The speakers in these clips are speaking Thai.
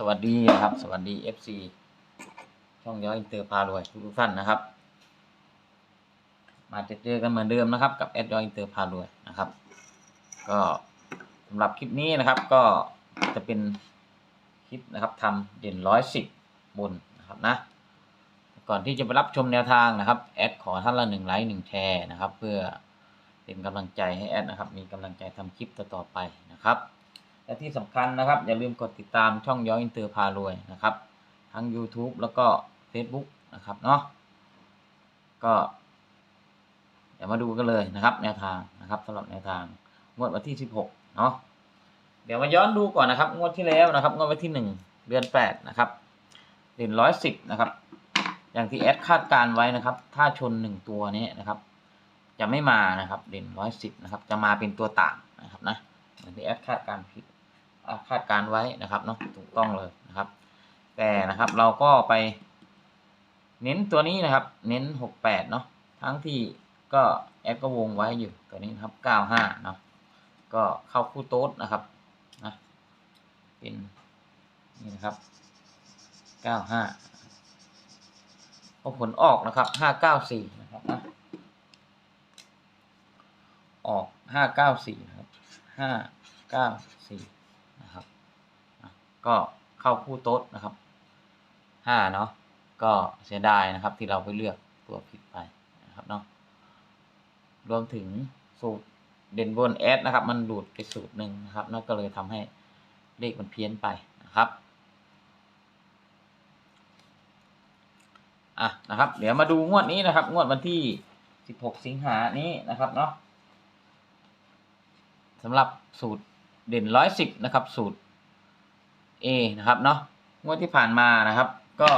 สวัสดีนะครับ สวัสดี FC ช่องย้อยอินเตอร์พารวยทุกท่านนะครับ มาเจอกันเหมือนเดิมนะครับ กับแอดย้อยอินเตอร์พารวยนะครับ ก็สำหรับคลิปนี้นะครับก็จะเป็นคลิปนะครับทำเด่นร้อยสิบบนนะครับนะ ก่อนที่จะไปรับชมแนวทางนะครับแอดขอท่านละหนึ่งไลค์หนึ่งแชร์นะครับ เพื่อเป็นกำลังใจให้แอดนะครับ มีกำลังใจทำคลิปต่อๆไปนะครับ และที่สำคัญนะครับ อย่าลืมกดติดตามช่องย้อยอินเตอร์พารวยนะครับ ทั้ง YouTube แล้วก็ Facebook นะครับเนาะก็เดี๋ยวมาดูกันเลยนะครับ แนวทางนะครับสำหรับแนวทางงวดวันที่ 16เนาะเดี๋ยวมาย้อนดูก่อนนะครับ งวดที่แล้วนะครับ งวดวันที่ 1 เดือน 8 นะครับเด่นร้อยสิบนะครับ อย่างที่แอดคาดการไว้นะครับ ถ้าชนหนึ่งตัวนี้นะครับ จะไม่มานะครับ เด่นร้อยสิบนะครับ จะมาเป็นตัวต่างนะครับนะเหมือนที่แอดคาดการผิด คาดการไว้นะครับเนาะถูกต้องเลยนะครับ แต่นะครับเราก็ไป เน้นตัวนี้นะครับ เน้น 68 เนาะทั้งที่ก็แอดก็วงไว้อยู่ตัวนี้นะครับ 95 เนาะก็เข้าคู่โต๊ดนะครับนะเป็นนี่นะครับ 95พอผลออกนะครับ 594 นะครับนะออก 594 นะครับ 594 ก็เข้าคู่โต๊ดนะครับห้าเนาะก็เสียดายนะครับที่เราไปเลือกตัวผิดไปนะครับเนาะรวมถึงสูตรเด่นบนแอดนะครับ มันดูดไปสูตรหนึ่งนะครับนั่นก็เลยทำให้เลขมันเพี้ยนไปนะครับอะนะครับ เดี๋ยวมาดูงวดนี้นะครับ งวดวันที่ 16 สิงหานี้นะครับเนาะสำหรับสูตรเด่น 110 นะครับ สูตร A นะครับเนาะงวดที่ผ่านมานะครับ ก็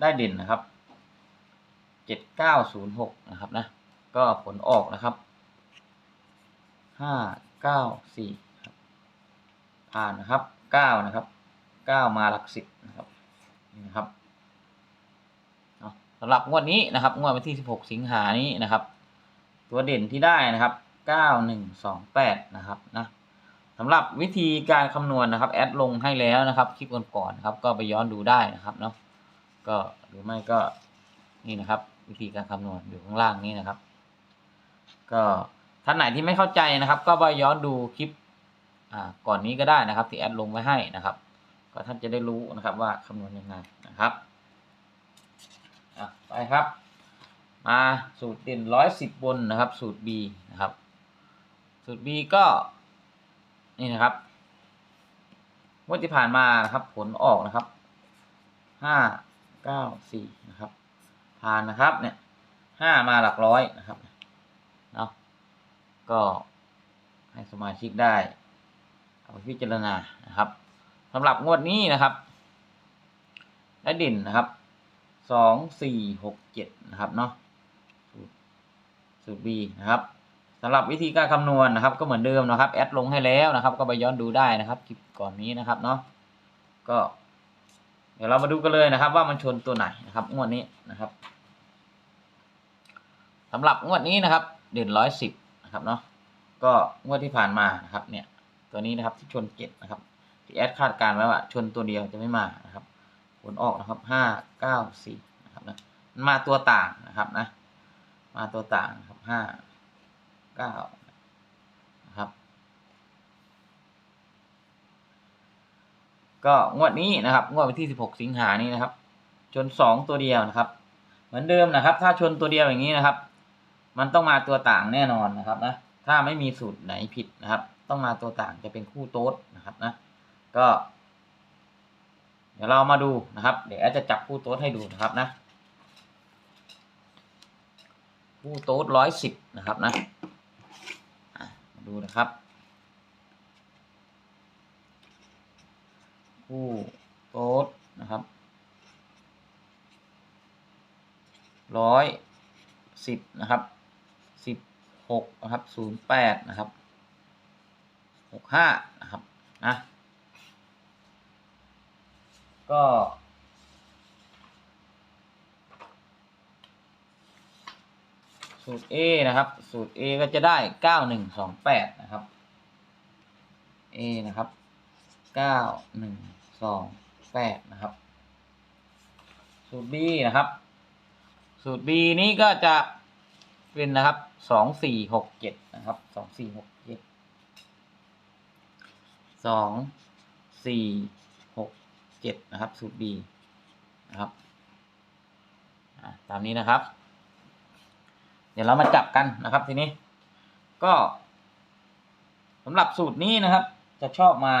ได้เด่นนะครับเจ็ดเก้าศูนย์หกนะครับนะก็ผลออกนะครับห้าเก้าสี่ครับผ่านนะครับเก้านะครับเก้ามาหลักสิบนะครับนี่นะครับเนาะสำหรับงวดนี้นะครับงวดวันที่สิบหกสิงหานี้นะครับ ตัวเด่นที่ได้นะครับเก้าหนึ่งสองแปดนะครับนะ สำหรับวิธีการคำนวณนะครับ แอดลงให้แล้วนะครับ คลิปก่อนๆนะครับ ก็ไปย้อนดูได้นะครับเนาะก็หรือไม่ก็นี่นะครับ วิธีการคำนวณอยู่ข้างล่างนี้นะครับ ก็ท่านไหนที่ไม่เข้าใจนะครับ ก็ไปย้อนดูคลิปอ่าก่อนนี้ก็ได้นะครับ ที่แอดลงไว้ให้นะครับ ก็ท่านจะได้รู้นะครับว่าคำนวณยังไงนะครับไปครับ มาสูตรเด่นร้อยสิบบนนะครับ สูตร B นะครับ สูตร B ก็ นี่นะครับงวดที่ผ่านมานะครับ ผลออกนะครับห้าเก้าสี่นะครับ ผ่านนะครับเนี่ยห้ามาหลักร้อยนะครับเนาะก็ให้สมาชิกได้ เอาไปพิจารณานะครับสำหรับงวดนี้นะครับได้ด่นนะครับสองสี่หกเจ็ดนะครับเนาะสูตรสูตร B นะครับ สำหรับวิธีการคำนวณนะครับ ก็เหมือนเดิมนะครับแอดลงให้แล้วนะครับ ก็ไปย้อนดูได้นะครับคลิปก่อนนี้นะครับเนาะก็ เดี๋ยวเรามาดูกันเลยนะครับ ว่ามันชนตัวไหนนะครับงวดนี้นะครับสำหรับงวดนี้นะครับ เด่นร้อยสิบนะครับเนาะก็งวดที่ผ่านมานะครับ เนี่ย ตัวนี้นะครับที่ชนเจ็ดนะครับ ที่แอดคาดการณ์ไว้ว่าชนตัวเดียวจะไม่มานะครับ ผลออกนะครับห้าเก้าสี่นะครับนะมันมาตัวต่างนะครับนะ มาตัวต่างนะครับห้า เก้านะครับ ก็งวดนี้นะครับ งวดวันที่16สิงหานี้นะครับ ชน2ตัวเดียวนะครับ เหมือนเดิมนะครับ ถ้าชนตัวเดียวอย่างนี้นะครับ มันต้องมาตัวต่างแน่นอนนะครับนะ ถ้าไม่มีสูตรไหนผิดนะครับ ต้องมาตัวต่างจะเป็นคู่โต๊ดนะครับนะ ก็ เดี๋ยวเรามาดูนะครับ เดี๋ยวอดจะจับคู่โต๊ดให้ดูนะครับนะคู่โต๊ดร้อยสิบนะครับนะ ดูนะครับคู่โต๊ดนะครับร้อยสิบนะครับสิบหกนะครับศูนย์แปดนะครับหกห้านะครับนะก็ สูตร A นะครับ สูตร A ก็จะได้เก้าหนึ่งสองแปดนะครับ A นะครับเก้าหนึ่งสองแปดนะครับ สูตร B นะครับ สูตร B นี้ก็จะเป็นนะครับสองสี่หกเจ็ดนะครับสองสี่หกเจ็ดสองสี่หกเจ็ดนะครับ สูตร B นะครับตามนี้นะครับ ดี๋ยวเรามาจับกันนะครับทีนี้ ก็สำหรับสูตรนี้นะครับ จะชอบมา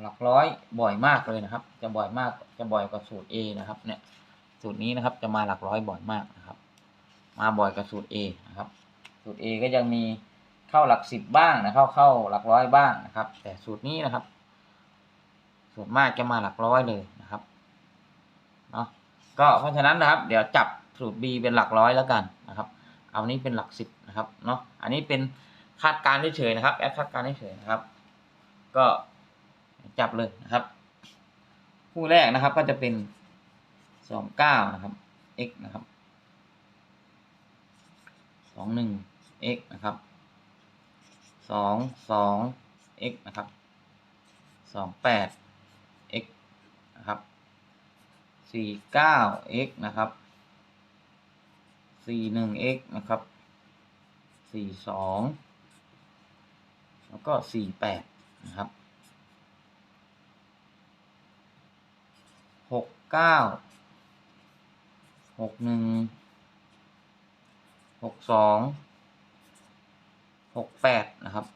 หลักร้อยบ่อยมากเลยนะครับ จะบ่อยมากจะบ่อยกว่าสูตร A นะครับ เนี่ยสูตรนี้นะครับจะมาหลักร้อยบ่อยมากนะครับ มาบ่อยกว่าสูตร A นะครับ สูตร A ก็ยังมีเข้าหลักสิบบ้างนะเข้าเข้าหลักร้อยบ้างนะครับ แต่สูตรนี้นะครับส่วนมากจะมาหลักร้อยเลยนะครับเนาะก็เพราะฉะนั้นนะครับ เดี๋ยวจับ สูตร B เป็นหลักร้อยแล้วกันนะครับ เอานี้เป็นหลักสิบนะครับเนาะอันนี้เป็นคาดการณ์เฉยๆนะครับแอดคาดการณ์เฉยๆนะครับ ก็จับเลยนะครับ คู่แรกนะครับก็จะเป็นสองเก้านะครับ x นะครับสองหนึ่ง x นะครับสองสอง x นะครับสองแปด x นะครับสี่เก้า x นะครับ สี่หนึ่ง x นะครับสี่สองแล้วก็สี่แปดนะครับหกเก้าหกหนึ่งหกสองหกแปดนะครับ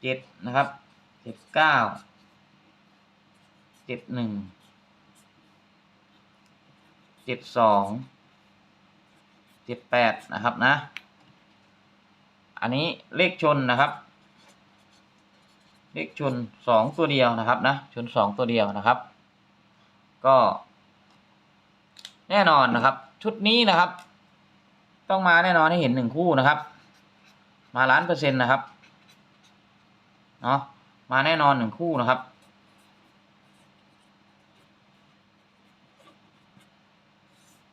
เจ็ดนะครับเจ็ดเก้าเจ็ดหนึ่ง เจ็ดสองเจ็ดแปดนะครับนะ อันนี้เลขชนนะครับ เลขชนสองตัวเดียวนะครับนะ ชนสองตัวเดียวนะครับ ก็ แน่นอนนะครับ ชุดนี้นะครับ ต้องมาแน่นอนให้เห็นหนึ่งคู่นะครับ มาล้านเปอร์เซ็นต์นะครับ เนาะมาแน่นอนหนึ่งคู่นะครับ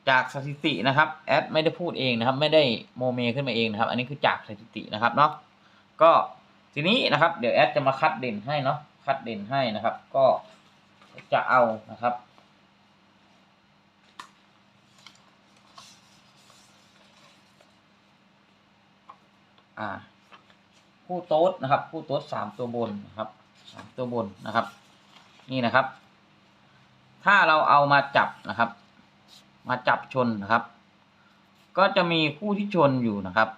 จากสถิตินะครับแอดไม่ได้พูดเองนะครับ ไม่ได้โมเมขึ้นมาเองนะครับ อันนี้คือจากสถิตินะครับเนาะก็ทีนี้นะครับเดี๋ยวแอดจะมาคัดเด่นให้เนาะคัดเด่นให้นะครับ ก็จะเอานะครับ อ่าคู่โต๊ดนะครับคู่โต๊ดสามตัวบนนะครับสามตัวบนนะครับ นี่นะครับ ถ้าเราเอามาจับนะครับ มาจับชนนะครับ ก็จะมีคู่ที่ชนอยู่นะครับ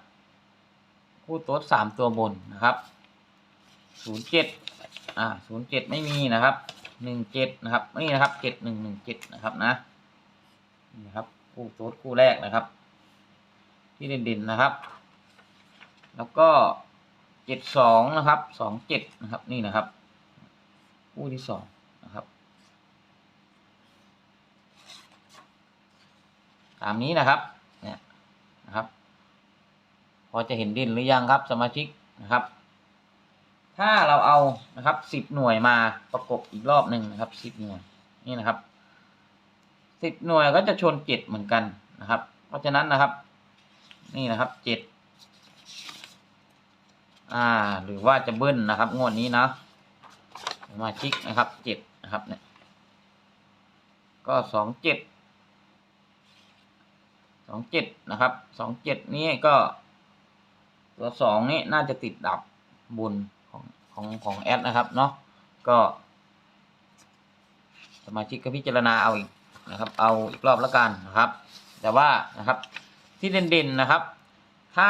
คู่โต๊ดสามตัวบนนะครับศูนย์เจ็ดอ่าศูนย์เจ็ดไม่มีนะครับหนึ่งเจ็ดนะครับนี่นะครับเจ็ดหนึ่งหนึ่งเจ็ดนะครับนะนี่ครับคู่โต๊ดคู่แรกนะครับ ที่เด่นๆนะครับ แล้วก็เจ็ดสองนะครับสองเจ็ดนะครับนี่นะครับ คู่ที่สองนะครับ ตามนี้นะครับเนี่ยนะครับ พอจะเห็นดินหรือยังครับ สมาชิกนะครับ ถ้าเราเอานะครับสิบหน่วยมาประกบอีกรอบหนึ่งนะครับสิบหน่วยนี่นะครับสิบหน่วยก็จะชนเจ็ดเหมือนกันนะครับ เพราะฉะนั้นนะครับ นี่นะครับเจ็ดอ่า หรือว่าจะเบิ้ลนะครับ งวดนี้นะสมาชิกนะครับเจ็ดนะครับเนี่ยก็สองเจ็ด องเจ็ดนะครับสองเจ็ดนี้ก็ตัวสองนี้น่าจะติดดับบนของของของแอดนะครับเนาะก็สมาชิกก็พิจารณาเอาอีกนะครับ เอาอีกรอบละกันนะครับ แต่ว่านะครับที่เด่นๆนะครับ ถ้า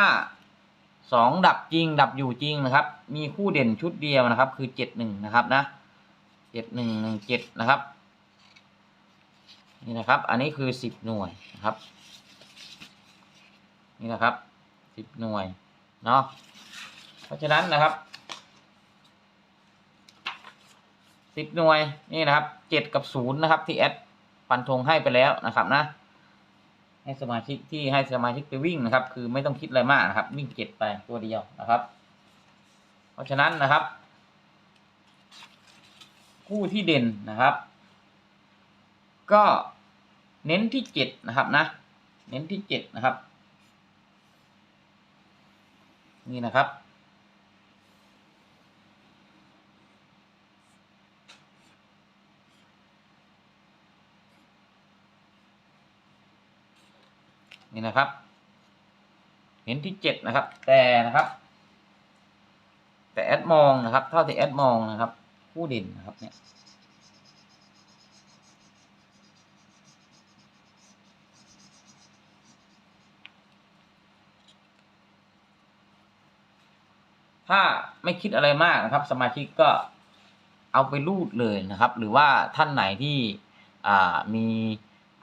สองดับจริงดับอยู่จริงนะครับ มีคู่เด่นชุดเดียวนะครับ คือเจ็ดหนึ่งนะครับนะเจ็ดหนึ่งหนึ่งเจ็ดนะครับนี่นะครับ อันนี้คือสิบหน่วยนะครับ นี่นะครับสิบหน่วยเนาะเพราะฉะนั้นนะครับสิบหน่วยนี่นะครับเจ็ดกับศูนย์นะครับ ที่แอดฟันธงให้ไปแล้วนะครับนะ ให้สมาชิกที่ให้สมาชิกไปวิ่งนะครับ คือไม่ต้องคิดอะไรมากนะครับ วิ่งเจ็ดไปตัวเดียวนะครับ เพราะฉะนั้นนะครับ คู่ที่เด่นนะครับ ก็เน้นที่เจ็ดนะครับนะ เน้นที่เจ็ดนะครับ นี่นะครับ นี่นะครับ เห็นที่เจ็ดนะครับ แต่นะครับ แต่แอดมองนะครับ เท่าที่แอดมองนะครับ ผู้ดินนะครับเนี่ย ถ้าไม่คิดอะไรมากนะครับ สมาชิกก็เอาไปรูดเลยนะครับ หรือว่าท่านไหนที่มี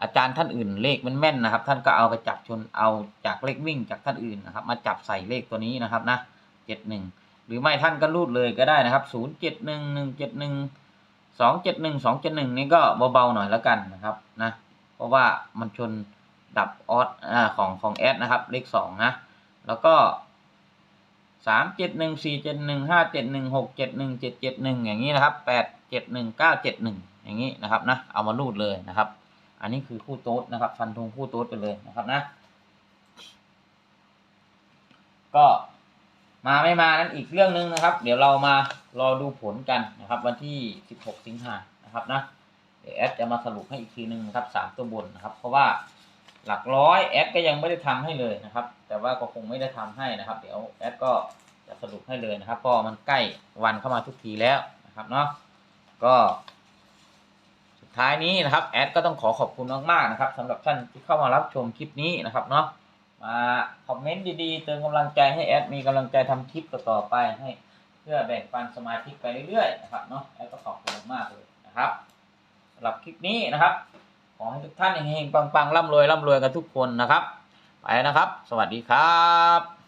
อาจารย์ท่านอื่นเลขมันแม่นนะครับ ท่านก็เอาไปจับชนเอาจากเลขวิ่งจากท่านอื่นนะครับ มาจับใส่เลขตัวนี้นะครับนะเจ็ดหนึ่งหรือไม่ท่านก็รูดเลยก็ได้นะครับศูนย์เจ็ดหนึ่งหนึ่งเจ็ดหนึ่งสองเจ็ดหนึ่งสองเจ็ดหนึ่งนี่ก็เบาๆหน่อยแล้วกันนะครับนะเพราะว่ามันชนดับออสของของแอดนะครับเลขสองนะแล้วก็ สามเจ็ดหนึ่งสี่เจ็ดหนึ่งห้าเจ็ดหนึ่งหกเจ็ดหนึ่งเจ็ดเจ็ดหนึ่งอย่างนี้นะครับแปดเจ็ดหนึ่งเก้าเจ็ดหนึ่งอย่างนี้นะครับนะเอามารูดเลยนะครับ อันนี้คือคู่โต๊ดนะครับฟันธงคู่โต๊ดไปเลยนะครับนะ ก็มาไม่มานั้นอีกเรื่องหนึ่งนะครับ เดี๋ยวเรามารอดูผลกันนะครับ วันที่ 16 สิงหานะครับนะเดี๋ยวแอดจะมาสรุปให้อีกทีหนึ่งนะครับสามตัวบนนะครับ เพราะว่า หลักร้อยแอดก็ยังไม่ได้ทำให้เลยนะครับ แต่ว่าก็คงไม่ได้ทำให้นะครับ เดี๋ยวแอดก็จะสรุปให้เลยนะครับเพราะมันใกล้วันเข้ามาทุกทีแล้วนะครับเนาะก็สุดท้ายนี้นะครับแอดก็ต้องขอขอบคุณมากๆนะครับสำหรับท่านที่เข้ามารับชมคลิปนี้นะครับเนาะมาคอมเมนต์ดีๆเติมกำลังใจให้แอดมีกำลังใจทำคลิปต่อๆไปให้เพื่อแบ่งปันสมาชิกไปเรื่อยๆนะครับเนาะแอดก็ขอบคุณมากเลยนะครับสำหรับคลิปนี้นะครับ ขอให้ทุกท่านเฮงๆปังๆร่ำรวยร่ำรวยกันทุกคนนะครับ ไปนะครับ สวัสดีครับ